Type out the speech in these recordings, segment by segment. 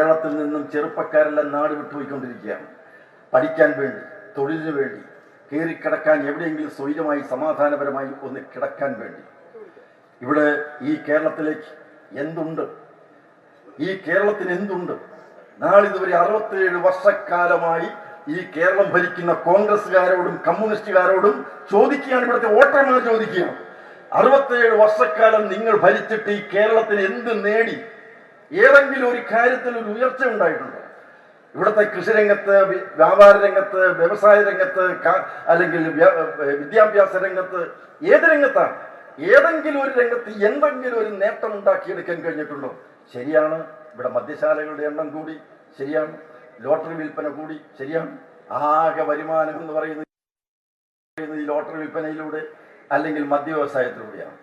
കേരളത്തിൽ നിന്നും ചെറുപ്പക്കാരെല്ലാം നാട് വിട്ടുപോയിക്കൊണ്ടിരിക്കുകയാണ് പഠിക്കാൻ വേണ്ടി തൊഴിലിന് വേണ്ടി കയറിക്കിടക്കാൻ എവിടെയെങ്കിലും സ്വൈരമായി സമാധാനപരമായി ഒന്ന് കിടക്കാൻ വേണ്ടി. ഇവിടെ ഈ കേരളത്തിലേക്ക് എന്തുണ്ട്? ഈ കേരളത്തിന് എന്തുണ്ട്? നാളിതുവരെ അറുപത്തിയേഴ് വർഷക്കാലമായി ഈ കേരളം ഭരിക്കുന്ന കോൺഗ്രസ്സുകാരോടും കമ്മ്യൂണിസ്റ്റുകാരോടും ചോദിക്കുകയാണ്. ഇവിടുത്തെ വോട്ടർമാർ ചോദിക്കുകയാണ്. അറുപത്തിയേഴ് വർഷക്കാലം നിങ്ങൾ ഭരിച്ചിട്ട് ഈ കേരളത്തിന് എന്ത് നേടി? ഏതെങ്കിലും ഒരു കാര്യത്തിൽ ഒരു ഉയർച്ച ഉണ്ടായിട്ടുണ്ടോ? ഇവിടുത്തെ കൃഷിരംഗത്ത് വ്യാപാര രംഗത്ത് വ്യവസായ രംഗത്ത് അല്ലെങ്കിൽ വിദ്യാഭ്യാസ രംഗത്ത് ഏത് രംഗത്താണ്? ഏതെങ്കിലും ഒരു രംഗത്ത് എന്തെങ്കിലും ഒരു നേട്ടം ഉണ്ടാക്കിയെടുക്കാൻ കഴിഞ്ഞിട്ടുണ്ടോ? ശരിയാണ്. ഇവിടെ മദ്യശാലകളുടെ എണ്ണം കൂടി ശരിയാണ്. ലോട്ടറി വിൽപ്പന കൂടി ശരിയാണ്. ആകെ വരുമാനം എന്ന് പറയുന്നത് ഈ ലോട്ടറി വിൽപ്പനയിലൂടെ അല്ലെങ്കിൽ മദ്യ വ്യവസായത്തിലൂടെയാണ്.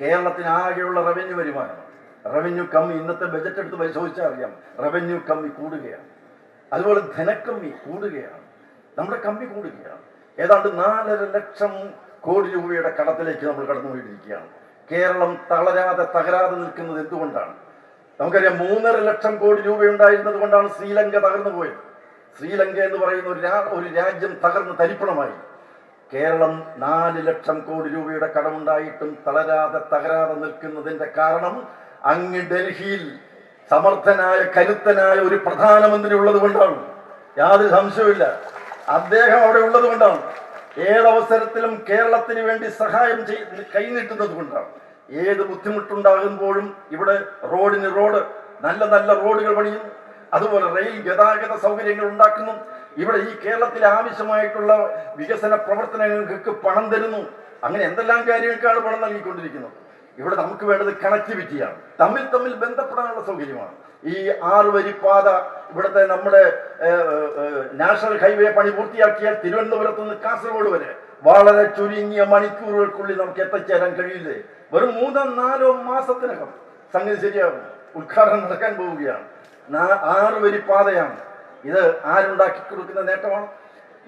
കേരളത്തിന് ആകെയുള്ള റവന്യൂ വരുമാനം റവന്യൂ കമ്മി ഇന്നത്തെ ബജറ്റ് എടുത്ത് പരിശോധിച്ചാൽ അറിയാം. റവന്യൂ കമ്മി കൂടുകയാണ്. അതുപോലെ ധനക്കമ്മി കൂടുകയാണ്. നമ്മുടെ കമ്മി കൂടുകയാണ്. ഏതാണ്ട് നാലര ലക്ഷം കോടി രൂപയുടെ കടത്തിലേക്ക് നമ്മൾ കടന്നുപോയിരിക്കുകയാണ്. കേരളം തളരാതെ തകരാതെ നിൽക്കുന്നത് എന്തുകൊണ്ടാണ്? നമുക്കറിയാം മൂന്നര ലക്ഷം കോടി രൂപ ഉണ്ടായിരുന്നത് കൊണ്ടാണ് ശ്രീലങ്ക തകർന്നു പോയത്. ശ്രീലങ്ക എന്ന് പറയുന്ന ഒരു ഒരു രാജ്യം തകർന്ന് തരിപ്പണമായി. കേരളം നാല് ലക്ഷം കോടി രൂപയുടെ കടമുണ്ടായിട്ടും തളരാതെ തകരാതെ നിൽക്കുന്നതിന്റെ കാരണം അങ്ങ് ഡൽഹിയിൽ സമർത്ഥനായ കരുത്തനായ ഒരു പ്രധാനമന്ത്രി ഉള്ളത് കൊണ്ടാണ്. യാതൊരു സംശയവുമില്ല. അദ്ദേഹം അവിടെ ഉള്ളത് കൊണ്ടാണ്. ഏതവസരത്തിലും കേരളത്തിന് വേണ്ടി സഹായം ചെയ് കൈനീട്ടുന്നത് കൊണ്ടാണ്. ഏത് ബുദ്ധിമുട്ടുണ്ടാകുമ്പോഴും ഇവിടെ റോഡിന് റോഡ് നല്ല നല്ല റോഡുകൾ പണിയുന്നു. അതുപോലെ റെയിൽ ഗതാഗത സൗകര്യങ്ങൾ ഉണ്ടാക്കുന്നു. ഇവിടെ ഈ കേരളത്തിൽ ആവശ്യമായിട്ടുള്ള വികസന പ്രവർത്തനങ്ങൾക്ക് പണം തരുന്നു. അങ്ങനെ എന്തെല്ലാം കാര്യങ്ങൾക്കാണ് പണം നൽകിക്കൊണ്ടിരിക്കുന്നത്? ഇവിടെ നമുക്ക് വേണ്ടത് കണക്ടിവിറ്റിയാണ് തമ്മിൽ തമ്മിൽ ബന്ധപ്പെടാനുള്ള സൗകര്യമാണ്. ഈ ആറ് വരി പാത ഇവിടുത്തെ നമ്മുടെ നാഷണൽ ഹൈവേ പണി പൂർത്തിയാക്കിയാൽ തിരുവനന്തപുരത്ത് നിന്ന് കാസർഗോഡ് വരെ വളരെ ചുരുങ്ങിയ മണിക്കൂറുകൾക്കുള്ളിൽ നമുക്ക് എത്തിച്ചേരാൻ കഴിയില്ലേ? വെറും മൂന്നോ നാലോ മാസത്തിനകം സംഗതി ശരിയാകും. ഉദ്ഘാടനം നടക്കാൻ പോവുകയാണ്. ആറ് വരി പാതയാണ് ഇത് ആരുണ്ടാക്കി കൊടുക്കുന്ന നേട്ടമാണ്?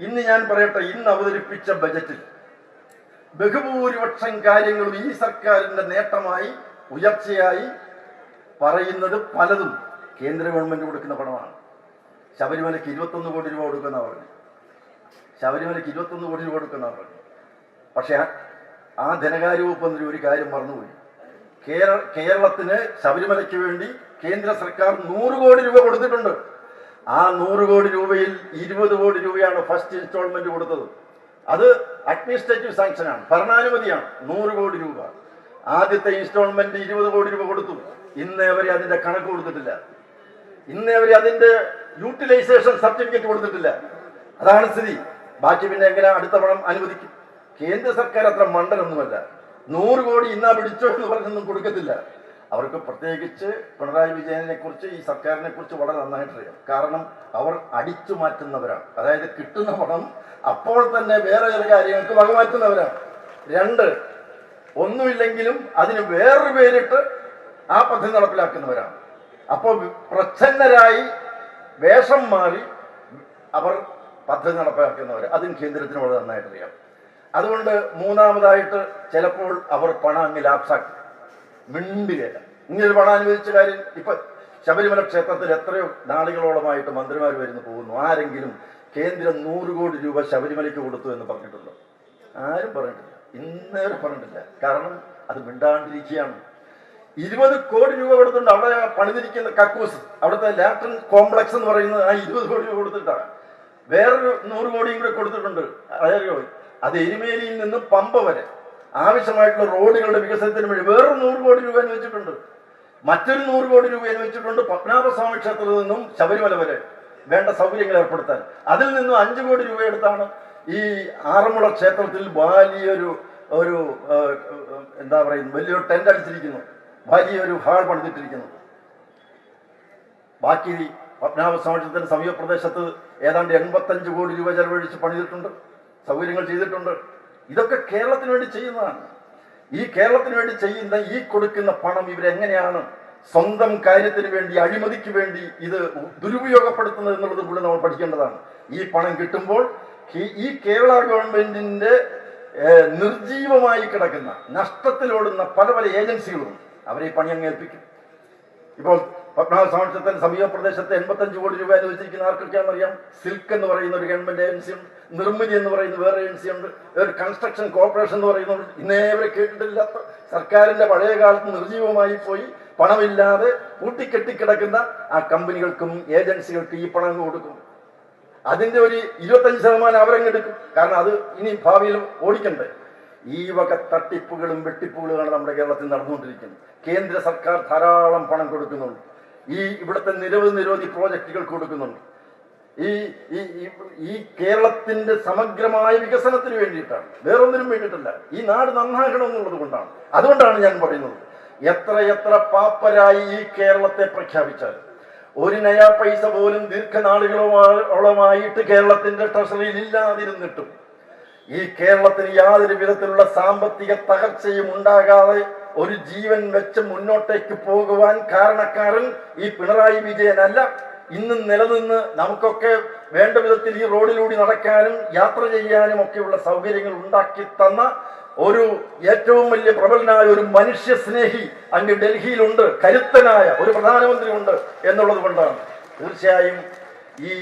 ഇന്ന് ഞാൻ പറയട്ടെ ഇന്ന് അവതരിപ്പിച്ച ബജറ്റിൽ ബഹുഭൂരിപക്ഷം കാര്യങ്ങളും ഈ സർക്കാരിന്റെ നേട്ടമായി ഉയർച്ചയായി പറയുന്നത് പലതും കേന്ദ്ര ഗവൺമെന്റ് കൊടുക്കുന്ന പണമാണ്. ശബരിമലയ്ക്ക് ഇരുപത്തൊന്ന് കോടി രൂപ കൊടുക്കുന്ന പറഞ്ഞു ശബരിമലയ്ക്ക് ഇരുപത്തൊന്ന് കോടി രൂപ കൊടുക്കുന്ന പറഞ്ഞു പക്ഷെ ആ- ധനകാര്യ വകുപ്പ് മന്ത്രി ഒരു കാര്യം മറന്നുപോയി. കേരള കേരളത്തിന് ശബരിമലയ്ക്ക് വേണ്ടി കേന്ദ്ര സർക്കാർ നൂറ് കോടി രൂപ കൊടുത്തിട്ടുണ്ട്. ആ നൂറ് കോടി രൂപയിൽ ഇരുപത് കോടി രൂപയാണ് ഫസ്റ്റ് ഇൻസ്റ്റാൾമെന്റ് കൊടുത്തത്. അത് അഡ്മിനിസ്ട്രേറ്റീവ് സാങ്ഷനാണ് ഭരണാനുമതിയാണ്. നൂറ് കോടി രൂപ. ആദ്യത്തെ ഇൻസ്റ്റാൾമെന്റ് ഇരുപത് കോടി രൂപ കൊടുത്തു. ഇന്നേ വരെ അതിന്റെ കണക്ക് കൊടുത്തിട്ടില്ല. ഇന്നേ വരെ അതിന്റെ യൂട്ടിലൈസേഷൻ സർട്ടിഫിക്കറ്റ് കൊടുത്തിട്ടില്ല. അതാണ് സ്ഥിതി. ബാക്കി പിന്നെ എങ്ങനെ അടുത്ത പണം അനുവദിക്കും? കേന്ദ്ര സർക്കാർ അത്ര മണ്ടനൊന്നുമല്ല. നൂറ് കോടി ഇന്നാ പിടിച്ചോ എന്ന് പറഞ്ഞൊന്നും കൊടുക്കത്തില്ല. അവർക്ക് പ്രത്യേകിച്ച് പിണറായി വിജയനെ കുറിച്ച് ഈ സർക്കാരിനെ കുറിച്ച് വളരെ നന്നായിട്ട് അറിയാം കാരണം അവർ അടിച്ചു മാറ്റുന്നവരാണ്. അതായത് കിട്ടുന്ന പണം അപ്പോൾ തന്നെ വേറെ ചില കാര്യങ്ങൾക്ക് വകമാറ്റുന്നവരാണ് രണ്ട് ഒന്നുമില്ലെങ്കിലും അതിന് വേറൊരു പേരിട്ട് ആ പദ്ധതി നടപ്പിലാക്കുന്നവരാണ്. അപ്പോൾ പ്രച്ഛന്നരായി വേഷം മാറി അവർ പദ്ധതി നടപ്പിലാക്കുന്നവർ അതും കേന്ദ്രത്തിന് വളരെ നന്നായിട്ട് അറിയാം അതുകൊണ്ട് മൂന്നാമതായിട്ട് ചിലപ്പോൾ അവർ പണം അങ്ങ് ലാപ്സാക്കും. മിണ്ടുകയില്ല ഇങ്ങനെ പണം അനുവദിച്ച കാര്യം ഇപ്പൊ ശബരിമല ക്ഷേത്രത്തിൽ എത്രയോ നാളുകളോളമായിട്ട് മന്ത്രിമാർ വരുന്നു പോകുന്നു. ആരെങ്കിലും കേന്ദ്രം നൂറ് കോടി രൂപ ശബരിമലയ്ക്ക് കൊടുത്തു എന്ന് പറഞ്ഞിട്ടുണ്ടോ? ആരും പറഞ്ഞിട്ടില്ല. ഇന്നേറെ പറഞ്ഞിട്ടില്ല. കാരണം അത് മിണ്ടാണ്ടിരിക്കുകയാണ്. ഇരുപത് കോടി രൂപ കൊടുത്തിട്ടുണ്ട് അവിടെ പണിതിരിക്കുന്ന കക്കൂസ്. അവിടുത്തെ ലാട്രിൻ കോംപ്ലക്സ് എന്ന് പറയുന്നത് ആ ഇരുപത് കോടി രൂപ കൊടുത്തിട്ടാണ്. വേറൊരു നൂറ് കോടിയും കൂടെ കൊടുത്തിട്ടുണ്ട്. അതായത് അത് എരുമേലിയിൽ നിന്ന് പമ്പ വരെ. ആവശ്യമായിട്ടുള്ള റോഡുകളുടെ വികസനത്തിന് വേണ്ടി വേറൊരു നൂറ് കോടി രൂപ അനുവദിച്ചിട്ടുണ്ട് മറ്റൊരു നൂറ് കോടി രൂപ അനുവദിച്ചിട്ടുണ്ട് പത്മനാഭസ്വാമി ക്ഷേത്രത്തിൽ നിന്നും ശബരിമല വരെ വേണ്ട സൗകര്യങ്ങൾ ഏർപ്പെടുത്താൻ. അതിൽ നിന്നും അഞ്ച് കോടി രൂപ എടുത്താണ് ഈ ആറന്മുള ക്ഷേത്രത്തിൽ വലിയൊരു ഒരു എന്താ പറയുന്നത് വലിയൊരു ടെന്റ് അടിച്ചിരിക്കുന്നു. വലിയൊരു ഹാൾ പണിതിട്ടിരിക്കുന്നു. ബാക്കി പത്മനാഭസ്വാമി ക്ഷേത്രത്തിന്റെ സമീപ പ്രദേശത്ത് ഏതാണ്ട് എൺപത്തഞ്ച് കോടി രൂപ ചെലവഴിച്ച് പണിതിട്ടുണ്ട്. സൗകര്യങ്ങൾ ചെയ്തിട്ടുണ്ട്. ഇതൊക്കെ കേരളത്തിന് വേണ്ടി ചെയ്യുന്നതാണ്. ഈ കേരളത്തിന് വേണ്ടി ചെയ്യുന്ന ഈ കൊടുക്കുന്ന പണം ഇവരെങ്ങനെയാണ് സ്വന്തം കാര്യത്തിന് വേണ്ടി അഴിമതിക്ക് വേണ്ടി ഇത് ദുരുപയോഗപ്പെടുത്തുന്നത് എന്നുള്ളത് കൂടി നമ്മൾ പഠിക്കേണ്ടതാണ്. ഈ പണം കിട്ടുമ്പോൾ ഈ- കേരള ഗവൺമെന്റിന്റെ നിർജീവമായി കിടക്കുന്ന നഷ്ടത്തിലോടുന്ന പല പല ഏജൻസികളും അവരെ ഈ പണി ഇപ്പോൾ പത്മനാഭ സ്വാമിത്വത്തിന് സമീപ പ്രദേശത്ത് എൺപത്തഞ്ച് കോടി രൂപ അനുവദിച്ചിരിക്കുന്ന ആർക്കൊക്കെയാണെന്ന് അറിയാം സിൽക്ക് എന്ന് പറയുന്ന ഒരു ഗവൺമെന്റ് ഏജൻസി ഉണ്ട്. നിർമ്മിതി എന്ന് പറയുന്ന വേറെ ഏജൻസി ഉണ്ട്. ഒരു കൺസ്ട്രക്ഷൻ കോർപ്പറേഷൻ എന്ന് പറയുന്നുണ്ട് ഇന്നേ വരെ കേട്ടിട്ടില്ലാത്ത സർക്കാരിന്റെ പഴയ കാലത്ത് നിർജീവമായി പോയി. പണമില്ലാതെ കൂട്ടിക്കെട്ടിക്കിടക്കുന്ന ആ കമ്പനികൾക്കും ഏജൻസികൾക്കും ഈ പണം കൊടുക്കും. അതിന്റെ ഒരു ഇരുപത്തഞ്ച് ശതമാനം അവരങ്ങ് എടുക്കും. കാരണം അത് ഇനി ഭാവിയിൽ ഓടിക്കണ്ടേ? ഈ വക തട്ടിപ്പുകളും വെട്ടിപ്പുകളുമാണ് നമ്മുടെ കേരളത്തിൽ നടന്നുകൊണ്ടിരിക്കുന്നത്. കേന്ദ്ര സർക്കാർ ധാരാളം പണം കൊടുക്കുന്നുണ്ട്. ഈ ഇവിടുത്തെ നിരവധി നിരവധി പ്രോജക്റ്റുകൾ കൊടുക്കുന്നുണ്ട്. ഈ ഈ കേരളത്തിന്റെ സമഗ്രമായ വികസനത്തിന് വേണ്ടിയിട്ടാണ്. വേറൊന്നിനും വേണ്ടിയിട്ടല്ല. ഈ നാട് നന്നാകണം എന്നുള്ളത് കൊണ്ടാണ്. അതുകൊണ്ടാണ് ഞാൻ പറയുന്നത്. എത്ര എത്ര പാപ്പരായി ഈ കേരളത്തെ പ്രഖ്യാപിച്ചാൽ ഒരു നയാ പൈസ പോലും ദീർഘനാളുകളോളമായിട്ട് കേരളത്തിന്റെ ട്രഷറിയിൽ ഇല്ലാതിരുന്നിട്ടും ഈ കേരളത്തിന് യാതൊരു വിധത്തിലുള്ള സാമ്പത്തിക തകർച്ചയും ഉണ്ടാകാതെ ഒരു ജീവൻ വെച്ച് മുന്നോട്ടേക്ക് പോകുവാൻ കാരണക്കാരൻ ഈ പിണറായി വിജയനല്ല. ഇന്ന് നിലനിന്ന് നമുക്കൊക്കെ വേണ്ട വിധത്തിൽ ഈ റോഡിലൂടെ നടക്കാനും യാത്ര ചെയ്യാനും ഒക്കെയുള്ള സൗകര്യങ്ങൾ ഉണ്ടാക്കി തന്ന ഒരു ഏറ്റവും വലിയ പ്രബലനായ ഒരു മനുഷ്യ സ്നേഹി അങ്ങ് ഡൽഹിയിലുണ്ട് കരുത്തനായ ഒരു പ്രധാനമന്ത്രി ഉണ്ട് എന്നുള്ളത് കൊണ്ടാണ്. തീർച്ചയായും ഈ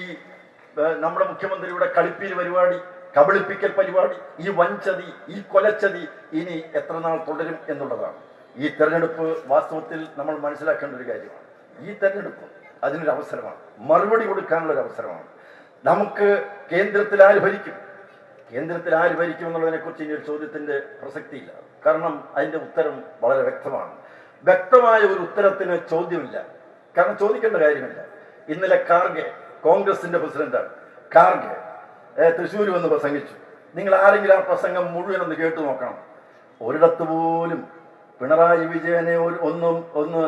നമ്മുടെ മുഖ്യമന്ത്രിയുടെ കളിപ്പീര് പരിപാടി കബളിപ്പിക്കൽ പരിപാടി ഈ വഞ്ചതി ഈ കൊലച്ചതി ഇനി എത്ര നാൾ തുടരും എന്നുള്ളതാണ്. ഈ തെരഞ്ഞെടുപ്പ് വാസ്തവത്തിൽ നമ്മൾ മനസ്സിലാക്കേണ്ട ഒരു കാര്യമാണ്. ഈ തെരഞ്ഞെടുപ്പ് അതിനൊരു അവസരമാണ്. മറുപടി കൊടുക്കാനുള്ള ഒരു അവസരമാണ്. നമുക്ക് കേന്ദ്രത്തിൽ ആര് ഭരിക്കും? കേന്ദ്രത്തിൽ ആര് ഭരിക്കും എന്നുള്ളതിനെ കുറിച്ച് ഇനി ഒരു ചോദ്യത്തിന്റെ പ്രസക്തിയില്ല. കാരണം അതിന്റെ ഉത്തരം വളരെ വ്യക്തമാണ്. വ്യക്തമായ ഒരു ഉത്തരത്തിന് ചോദ്യമില്ല. കാരണം ചോദിക്കേണ്ട കാര്യമില്ല. ഇന്നലെ കാർഗെ കോൺഗ്രസിന്റെ പ്രസിഡന്റാണ്. കാർഗെ തൃശ്ശൂർ വന്ന് പ്രസംഗിച്ചു. നിങ്ങൾ ആരെങ്കിലും ആ പ്രസംഗം മുഴുവൻ ഒന്ന് കേട്ടു നോക്കണം. ഒരിടത്ത് പോലും പിണറായി വിജയനെ ഒരു ഒന്ന് ഒന്ന്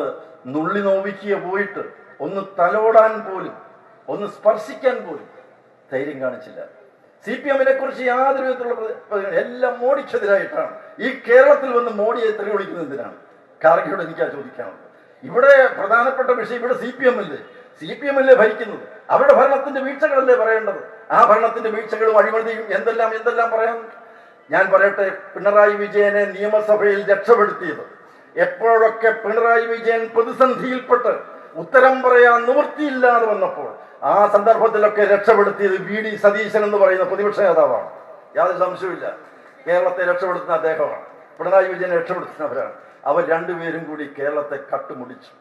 നുള്ളി നോവിക്കുക പോയിട്ട് ഒന്ന് തലോടാൻ പോലും ഒന്ന് സ്പർശിക്കാൻ പോലും ധൈര്യം കാണിച്ചില്ല. സി പി എമ്മിനെ കുറിച്ച് യാതൊരു വിധത്തിലുള്ള എല്ലാം മോഡിക്കെതിരായിട്ടാണ് ഈ കേരളത്തിൽ വന്ന് മോഡിയെ തെറി വിളിക്കുന്നത് എന്തിനാണ്? എനിക്ക് എനിക്കാ ചോദിക്കാനുള്ളത്. ഇവിടെ പ്രധാനപ്പെട്ട വിഷയം ഇവിടെ സി പി എം അല്ലേ? സി പി എം അല്ലേ ഭരിക്കുന്നത്? അവരുടെ ഭരണത്തിന്റെ വീഴ്ചകളല്ലേ പറയേണ്ടത്? ആ ഭരണത്തിന്റെ വീഴ്ചകളും അഴിമതിയും എന്തെല്ലാം എന്തെല്ലാം പറയാം ഞാൻ പറയട്ടെ പിണറായി വിജയനെ നിയമസഭയിൽ രക്ഷപ്പെടുത്തിയത്. എപ്പോഴൊക്കെ പിണറായി വിജയൻ പ്രതിസന്ധിയിൽപ്പെട്ട് ഉത്തരം പറയാൻ നിവൃത്തിയില്ലാതെ വന്നപ്പോൾ ആ സന്ദർഭത്തിലൊക്കെ രക്ഷപ്പെടുത്തിയത് വി ഡി സതീശൻ എന്ന് പറയുന്ന പ്രതിപക്ഷ നേതാവാണ്. യാതൊരു സംശയമില്ല കേരളത്തെ രക്ഷപ്പെടുത്തുന്ന അദ്ദേഹമാണ്. പിണറായി വിജയനെ രക്ഷപ്പെടുത്തുന്നവരാണ്. അവർ രണ്ടുപേരും കൂടി കേരളത്തെ കട്ടുമുടിച്ചു.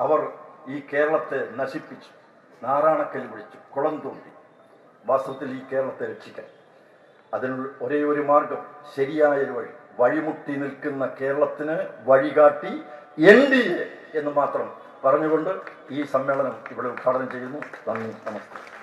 അവർ ഈ കേരളത്തെ നശിപ്പിച്ചു. നാറാണക്കൽ വിളിച്ചു. കുളം തോണ്ടി. വാസ്തവത്തിൽ ഈ കേരളത്തെ രക്ഷിക്കാൻ. അതിനുള്ള ഒരേ ഒരു മാർഗം ശരിയായ ഒരു വഴി. വഴിമുട്ടി നിൽക്കുന്ന കേരളത്തിന് വഴികാട്ടി എൻ ഡി എ എന്ന് മാത്രം പറഞ്ഞുകൊണ്ട് ഈ സമ്മേളനം ഇവിടെ ഉദ്ഘാടനം ചെയ്യുന്നു. നന്ദി നമസ്കാരം.